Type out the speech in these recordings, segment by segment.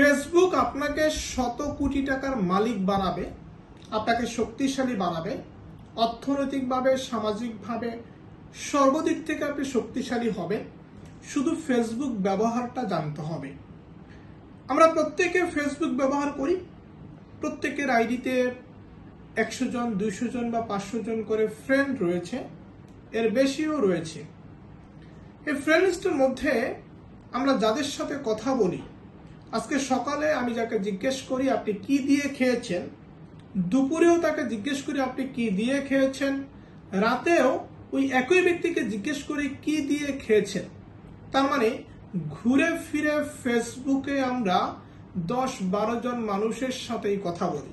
Facebook আপনাকে শত কোটি টাকার মালিক বানাবে, আপনাকে শক্তিশালী বানাবে, অর্থনৈতিকভাবে, সামাজিকভাবে সর্বদিক থেকে আপনি শক্তিশালী হবে। শুধু ফেসবুক ব্যবহারটা জানতে হবে। আমরা প্রত্যেকে ফেসবুক ব্যবহার করি। প্রত্যেকের আইডিতে একশো জন, দুইশো জন বা পাঁচশো জন করে ফ্রেন্ড রয়েছে। এর বেশিও রয়েছে। এই ফ্রেন্ড লিস্টের মধ্যে আমরা যাদের সাথে কথা বলি আজকে সকালে আমি যাকে জিজ্ঞেস করি, আপনি কি দিয়ে খেয়েছেন? দুপুরেও তাকে জিজ্ঞেস করি, আপনি কি দিয়ে খেয়েছেন? রাতেও ওই একই ব্যক্তিকে জিজ্ঞেস করি, কি দিয়ে খেয়েছেন? তার মানে ঘুরে ফিরে ফেসবুকে আমরা দশ বারো জন মানুষের সাথেই কথা বলি।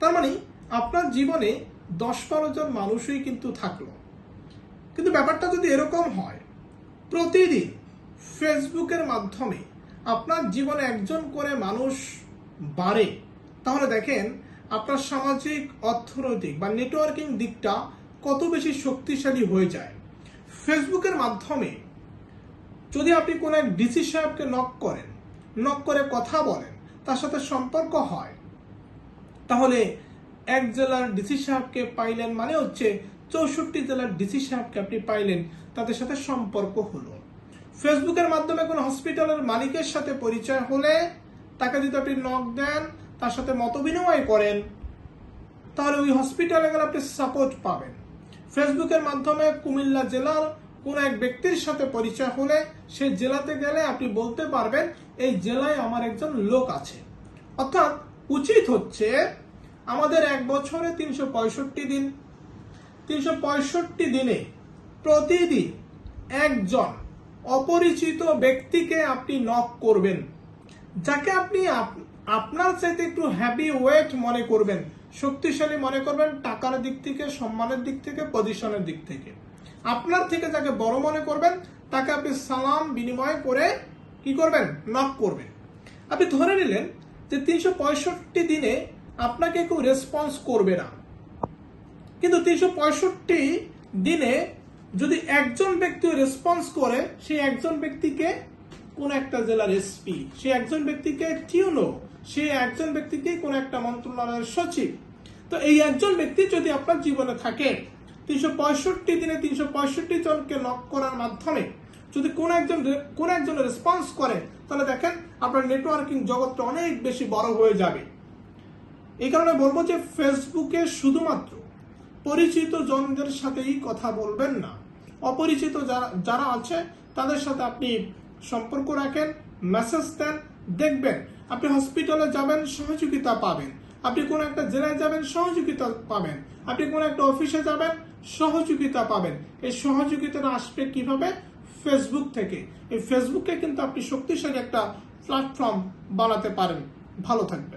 তার মানে আপনার জীবনে দশ বারো জন মানুষই কিন্তু থাকল। কিন্তু ব্যাপারটা যদি এরকম হয়, প্রতিদিন ফেসবুকের মাধ্যমে আপনার জীবনে একজন করে মানুষ বাড়ে, তাহলে দেখেন আপনার সামাজিক, অর্থনৈতিক বা নেটওয়ার্কিং দিকটা কত বেশি শক্তিশালী হয়ে যায়। ফেসবুকের মাধ্যমে যদি আপনি কোনো এক ডিসি সাহেবকে নক করেন নক করে কথা বলেন, তার সাথে সম্পর্ক হয়, তাহলে এক জেলার ডিসি সাহেবকে পাইলেন মানে হচ্ছে চৌষট্টি জেলার ডিসি সাহেবকে আপনি পাইলেন, তাদের সাথে সম্পর্ক হলো। ফেসবুকের মাধ্যমে কোনো হসপিটালের মালিকের সাথে পরিচয় হলে তাকে যদি আপনি নক দেন, তার সাথে মতবিনিময় করেন, তাহলে ওই হসপিটালে গেলে আপনি সাপোর্ট পাবেন। ফেসবুকের মাধ্যমে কুমিল্লা জেলার কোন এক ব্যক্তির সাথে পরিচয় হলে সেই জেলাতে গেলে আপনি বলতে পারবেন, এই জেলায় আমার একজন লোক আছে। অর্থাৎ উচিত হচ্ছে আমাদের এক বছরে তিনশো পঁয়ষট্টি দিন, তিনশো পঁয়ষট্টি দিনে প্রতিদিন একজন অপরিচিত ব্যক্তিকে আপনি নক করবেন। যাকে আপনি আপনার চাইতে একটু হ্যাপি ওয়েট মনে করবেন, শক্তিশালী মনে করবেন টাকার দিক থেকে, সম্মানের দিক থেকে পজিশনের দিক থেকে। আপনার থেকে যাকে বড় মনে করবেন, তাকে আপনি সালাম, বিনিময় করে কি করবেন? নক করবেন। আপনি ধরে নিলেন যে তিনশো পঁয়ষট্টি দিনে আপনাকে কেউ রেসপন্স করবে না। কিন্তু তিনশো পঁয়ষট্টি দিনে যদি একজন ব্যক্তি রেসপন্স করে সেই একজন ব্যক্তিকে কোন একটা জেলার এসপি সে একজন ব্যক্তিকে টিউনো, সে একজন ব্যক্তিকে কোন একটা মন্ত্রণালয়ের সচিব। তো এই একজন ব্যক্তি যদি আপনার জীবনে থাকে, তিনশো পঁয়ষট্টি দিনে তিনশো পঁয়ষট্টি জনকে নক করার মাধ্যমে যদি কোন একজন কোন একজন রেসপন্স করে, তাহলে দেখেন আপনার নেটওয়ার্কিং জগৎটা অনেক বেশি বড় হয়ে যাবে। এই কারণে বলব যে ফেসবুকে শুধুমাত্র পরিচিত জনদের সাথেই কথা বলবেন না। অপরিচিত যারা যারা আছে, তাদের সাথে আপনি সম্পর্ক রাখেন মেসেজ দেন, দেখবেন। আপনি হসপিটালে যাবেন, সহযোগিতা পাবেন। আপনি কোন একটা জেলায় যাবেন, সহযোগিতা পাবেন। আপনি কোন একটা অফিসে যাবেন, সহযোগিতা পাবেন। এই সহযোগিতাটা আসবে কীভাবে? ফেসবুক থেকে। এই ফেসবুককে কিন্তু আপনি শক্তিশালী একটা প্ল্যাটফর্ম বানাতে পারেন। ভালো থাকবেন।